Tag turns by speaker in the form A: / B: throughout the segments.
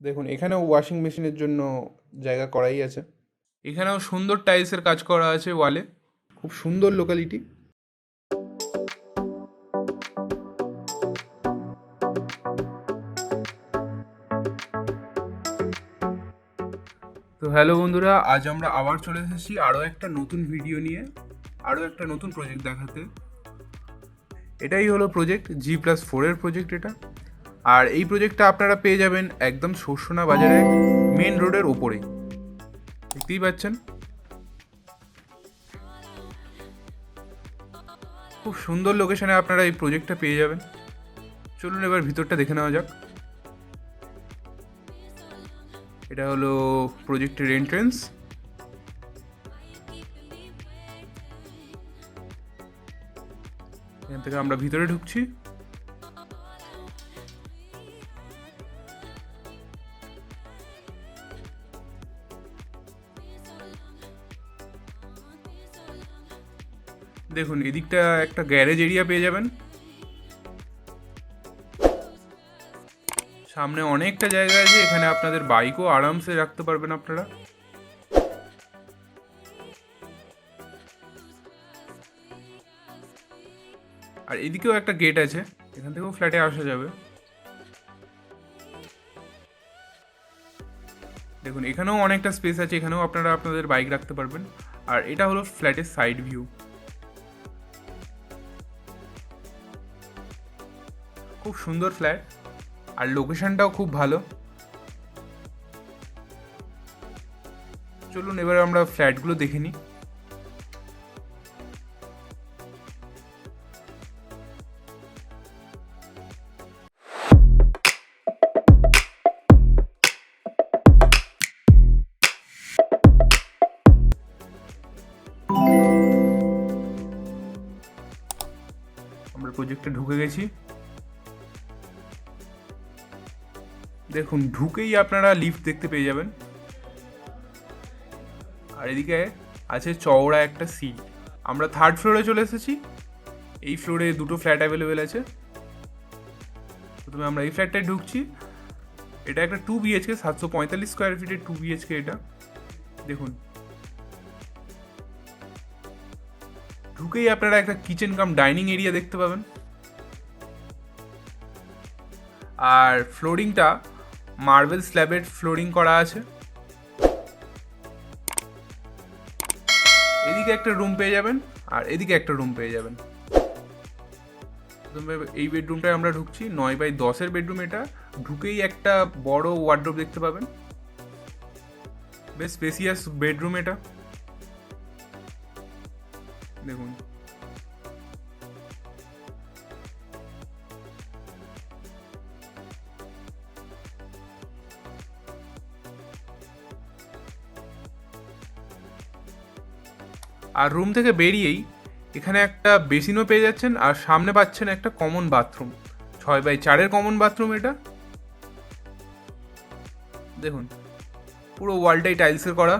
A: দেখুন এখানেও ওয়াশিং মেশিনের জন্য জায়গা করাই আছে। এখানেও সুন্দর টাইলসের কাজ করা আছে ওয়ালে খুব সুন্দর লোকালিটি তো হ্যালো বন্ধুরা আজ আমরা আবার চলে এসেছি আরও একটা নতুন ভিডিও নিয়ে আরও একটা নতুন প্রজেক্ট দেখাতে। এটাই হলো প্রজেক্ট জি প্লাস ফোরের প্রজেক্ট এটা। আর এই প্রজেক্টটা আপনারা পেয়ে যাবেন একদম শস্যনা বাজারে মেন রোডের ওপরেই দেখতেই পাচ্ছেন? খুব সুন্দর লোকেশনে আপনারা এই প্রজেক্টটা পেয়ে যাবেন। চলুন এবার ভিতরটা দেখে নেওয়া যাক। এটা হলো প্রজেক্টের এন্ট্রেন্স এখান থেকে আমরা ভিতরে ঢুকছি। দেখুন, এদিকটা একটা গ্যারেজ এরিয়া পেয়ে যাবেন। সামনে অনেকটা জায়গা আছে, এখানে আপনাদের বাইকও আরামসে রাখতে পারবেন আপনারা। আর এদিকেও একটা গেট আছে, এখান থেকেও ফ্ল্যাটে আসা যাবে। দেখুন, এখানেও অনেকটা স্পেস আছে, এখানেও আপনারা আপনাদের বাইক রাখতে পারবেন। আর এটা হলো ফ্ল্যাটের সাইড ভিউ খুব সুন্দর ফ্ল্যাট। আর লোকেশনটাও খুব ভালো। চলুন এবার আমরা ফ্ল্যাটগুলো দেখে নিই। আমরা প্রজেক্টে ঢুকে গেছি। দেখুন, ঢুকেই আপনারা লিফট দেখতে পেয়ে যাবেন। আর এদিকে আছে চওড়া একটা সিট আমরা থার্ড ফ্লোরে চলে এসেছি। এই ফ্লোরে দুটো ফ্ল্যাট অ্যাভেলেবেল আছে। প্রথমে আমরা এই ফ্ল্যাটটায় ঢুকছি। এটা একটা টু বিএচকে সাতশো পঁয়তাল্লিশ স্কোয়ার ফিটের টু বিএচকে এটা। দেখুন। ঢুকেই আপনারা একটা কিচেন কাম ডাইনিং এরিয়া দেখতে পাবেন। আর ফ্লোরিংটা মার্বেল স্ল্যাবের ফ্লোরিং করা আছে। এদিকে একটা রুম পেয়ে যাবেন, আর এদিকে একটা রুম পেয়ে যাবেন। এই বেডরুমটায় আমরা ঢুকছি, নয় বাই দশের বেডরুম এটা। ঢুকেই একটা বড় ওয়ার্ড্রোব দেখতে পাবেন। বেশ স্পেসিয়াস বেডরুম এটা। দেখুন। আর রুম থেকে বেরিয়েই এখানে একটা বেসিনও পেয়ে যাচ্ছেন আর সামনে পাচ্ছেন একটা কমন বাথরুম ছয় বাই চারের কমন বাথরুম এটা। দেখুন, পুরো ওয়ালটাই টাইলসের করা।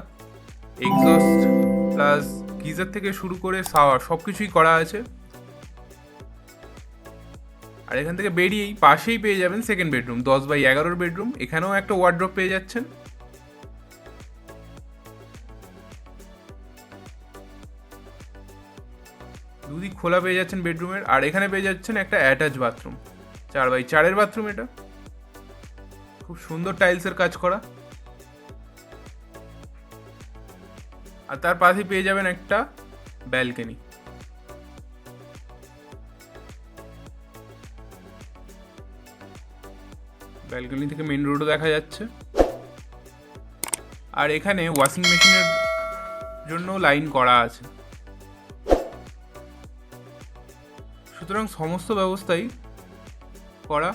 A: এক্সস্ট প্লাস গিজার থেকে শুরু করে সাওয়ার সব কিছুই করা আছে। আর এখান থেকে বেরিয়েই পাশেই পেয়ে যাবেন সেকেন্ড বেডরুম দশ বাই এগারোর বেডরুম এখানেও একটা ওয়ার্ড্রপ পেয়ে যাচ্ছেন। দুদিক খোলা পেয়ে যাচ্ছেন বেডরুমের, আর এখানে পেয়ে যাচ্ছেন একটা অ্যাটাচ বাথরুম চার বাই চারের বাথরুম এটা। খুব সুন্দর টাইলসের কাজ করা। আর তার পাশে পেয়ে যাবেন একটা ব্যালকনি ব্যালকনি থেকে মেন রোডও দেখা যাচ্ছে। আর এখানে ওয়াশিং মেশিনের জন্য লাইন করা আছে। সুতরাং সমস্ত ব্যবস্থাই করা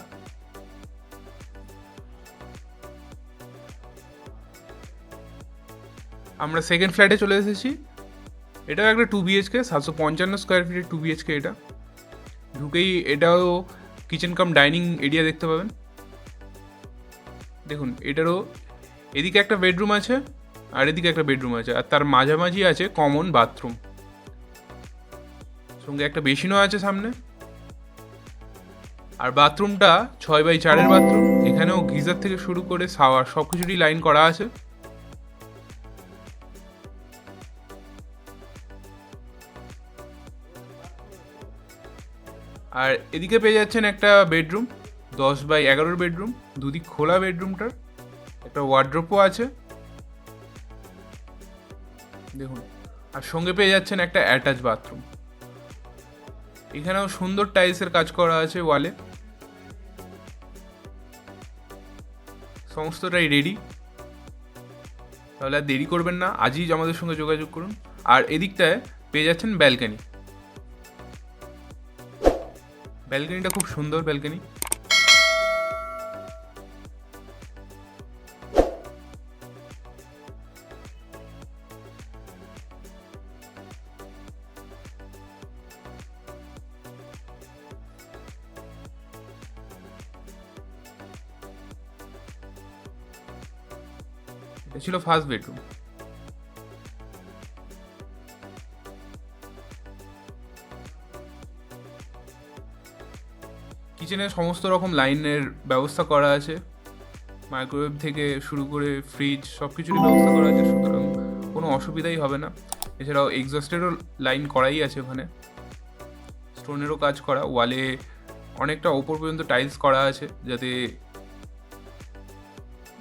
A: আমরা সেকেন্ড ফ্ল্যাটে চলে এসেছি। এটাও একটা টু বিএচকে সাতশো পঞ্চান্ন স্কোয়ার ফিটের টু বিএচকে এটা। ঢুকেই এটাও কিচেন কাম ডাইনিং এরিয়া দেখতে পাবেন। দেখুন, এটারও এদিকে একটা বেডরুম আছে আর এদিকে একটা বেডরুম আছে। আর তার মাঝামাঝি আছে কমন বাথরুম সঙ্গে একটা বেসিনও আছে সামনে। আর বাথরুমটা ছয় বাই চারের বাথরুম। এখানেও গিজার থেকে শুরু করে সাওয়ার সব কিছুরই লাইন করা আছে। আর এদিকে পেয়ে যাচ্ছেন একটা বেডরুম, দশ বাই এগারোর বেডরুম, দুদিক খোলা বেডরুমটার। একটা ওয়ার্ড্রোপও আছে। দেখুন, আর সঙ্গে পেয়ে যাচ্ছেন একটা অ্যাটাচ বাথরুম। এখানেও সুন্দর টাইলসের কাজ করা আছে ওয়ালে সমস্তটাই রেডি তাহলে আর দেরি করবেন না আজই আমাদের সঙ্গে যোগাযোগ করুন। আর এদিকটায় পেয়ে যাচ্ছেন ব্যালকানি ব্যালকানিটা খুব সুন্দর ব্যালকানি এটা ছিল ফার্স্ট বেডরুম কিচেনে সমস্ত রকম লাইনের ব্যবস্থা করা আছে। মাইক্রোওয়েভ থেকে শুরু করে ফ্রিজ সব কিছুরই ব্যবস্থা করা আছে, সুতরাং কোনো অসুবিধাই হবে না। এছাড়াও এক্সস্টেরও লাইন করাই আছে ওখানে। স্টোনেরও কাজ করা ওয়ালে অনেকটা ওপর পর্যন্ত টাইলস করা আছে, যাতে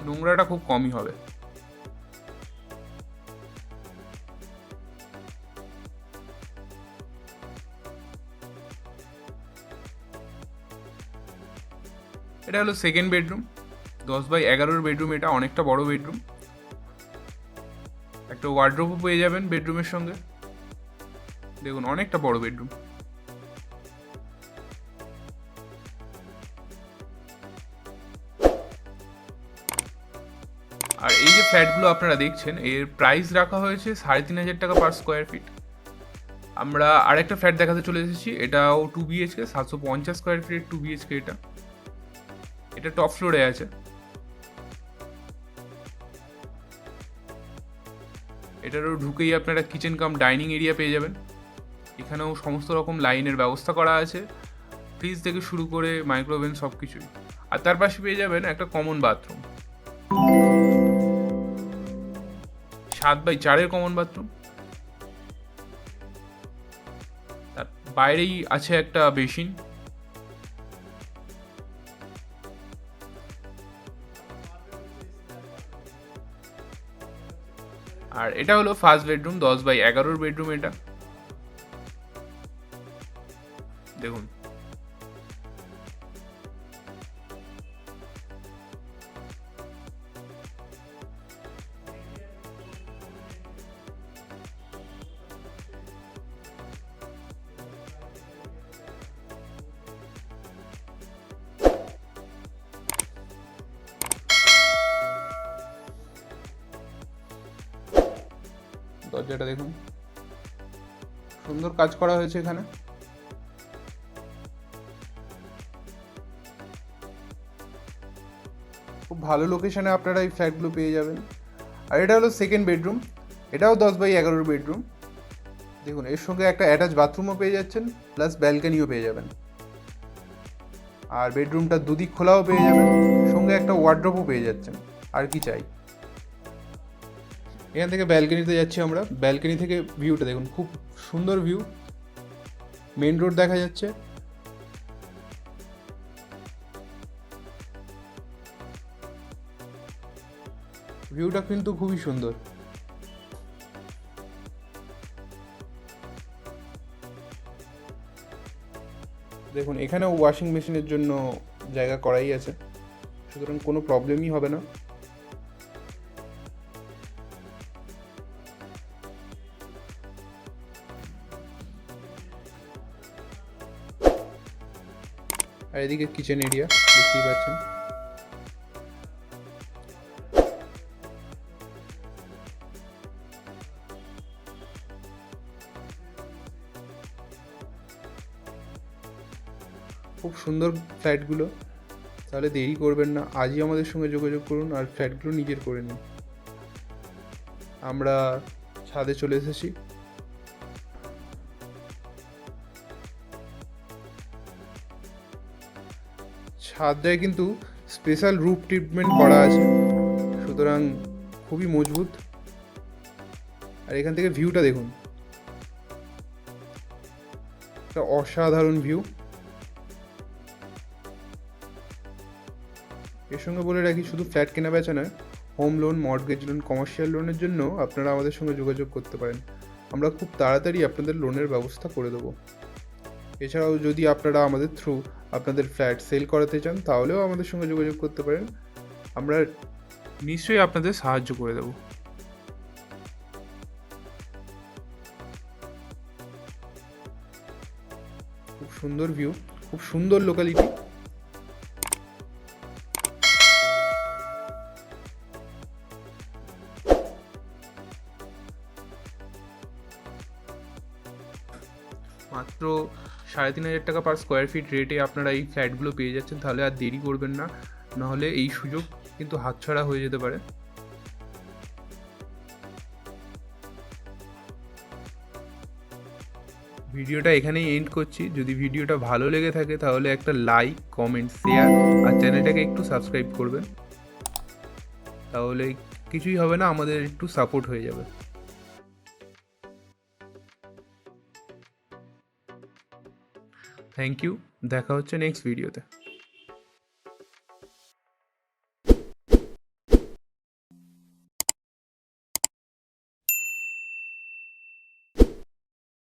A: নোংরাটা খুব কমই হবে। এটা হলো সেকেন্ড বেডরুম দশ বাই এগারোর বেডরুম এটা অনেকটা বড় বেডরুম একটা ওয়ার্ড্রোবও পেয়ে যাবেন বেডরুমের সঙ্গে। দেখুন, অনেকটা বড় বেডরুম আর এই যে ফ্ল্যাটগুলো আপনারা দেখছেন, এর প্রাইস রাখা হয়েছে সাড়ে তিন হাজার টাকা পার স্কোয়ার ফিট আমরা আরেকটা ফ্ল্যাট দেখাতে চলে এসেছি, এটাও টু বিএইচকে সাতশো পঞ্চাশ স্কোয়ার ফিট টু বিএইচকে এটা। এটা টপ ফ্লোরে আছে। এটারও ঢুকেই আপনারা কিচেন কাম ডাইনিং এরিয়া পেয়ে যাবেন। এখানেও সমস্ত রকম লাইনের ব্যবস্থা করা আছে। ফ্রিজ থেকে শুরু করে মাইক্রোওভেন সব কিছুই। আর তার পাশে পেয়ে যাবেন একটা কমন বাথরুম সাত বাই চারের কমন বাথরুম তার বাইরেই আছে একটা বেসিন আর এটা হলো ফার্স্ট বেডরুম দশ বাই এগারোর বেডরুম এটা। দেখুন দরজাটা দেখুন। সুন্দর কাজ করা হয়েছে এখানে। খুব ভালো লোকেশনে আপনারা এই ফ্ল্যাটগুলো পেয়ে যাবেন। আর এটা হলো সেকেন্ড বেডরুম এটাও দশ বাই এগারোর বেডরুম দেখুন, এর সঙ্গে একটা অ্যাটাচ বাথরুমও পেয়ে যাচ্ছেন প্লাস ব্যালকানিও পেয়ে যাবেন। আর বেডরুমটা দুদিক খোলাও পেয়ে যাবেন, সঙ্গে একটা ওয়ার্ড্রপও পেয়ে যাচ্ছেন, আর কি চাই। এখান থেকে ব্যালকনিতে যাচ্ছি আমরা। ব্যালকনি থেকে ভিউটা দেখুন, খুব সুন্দর ভিউ মেন রোড দেখা যাচ্ছে। ভিউটা কিন্তু খুবই সুন্দর। দেখুন, এখানেও ওয়াশিং মেশিনের জন্য জায়গা করাই আছে। সুতরাং কোনো প্রবলেমই হবে না। আর এদিকে কিচেন এরিয়া দেখতেই পাচ্ছেন। খুব সুন্দর ফ্ল্যাটগুলো, তাহলে দেরি করবেন না। আজই আমাদের সঙ্গে যোগাযোগ করুন আর ফ্ল্যাটগুলো নিজের করে নিন। আমরা ছাদে চলে এসেছি। ছাদটায় কিন্তু স্পেশাল রুফ ট্রিটমেন্ট করা আছে। সুতরাং খুবই মজবুত। আর এখান থেকে ভিউটা দেখুন। একটা অসাধারণ ভিউ এর সঙ্গে বলে রাখি, শুধু ফ্ল্যাট কেনা বেচা নয় home loan mortgage loan commercial লোনের জন্য আপনারা আমাদের সঙ্গে যোগাযোগ করতে পারেন। আমরা খুব তাড়াতাড়ি আপনাদের লোনের ব্যবস্থা করে দেবো। এছাড়াও যদি আপনারা আমাদের থ্রু আপনাদের ফ্ল্যাট সেল করাতে চান, তাহলেও আমাদের সঙ্গে যোগাযোগ করতে পারেন। আমরা নিশ্চয়ই আপনাদের সাহায্য করে দেব। খুব সুন্দর ভিউ খুব সুন্দর লোকালিটি সাড়ে তিন হাজার টাকা পার স্কোয়ার ফিট রেটে আপনারা এই ফ্ল্যাটগুলো পেয়ে যাচ্ছেন, তাহলে আর দেরি করবেন না। নাহলে এই সুযোগ কিন্তু হাতছাড়া হয়ে যেতে পারে। ভিডিওটা এখানেই এন্ড করছি। যদি ভিডিওটা ভালো লেগে থাকে, তাহলে একটা লাইক কমেন্ট শেয়ার আর চ্যানেলটাকে একটু সাবস্ক্রাইব করবেন। তাহলে কিছুই হবে না, আমাদের একটু সাপোর্ট হয়ে যাবে। থ্যাংক ইউ দেখা হচ্ছে নেক্সট ভিডিওতে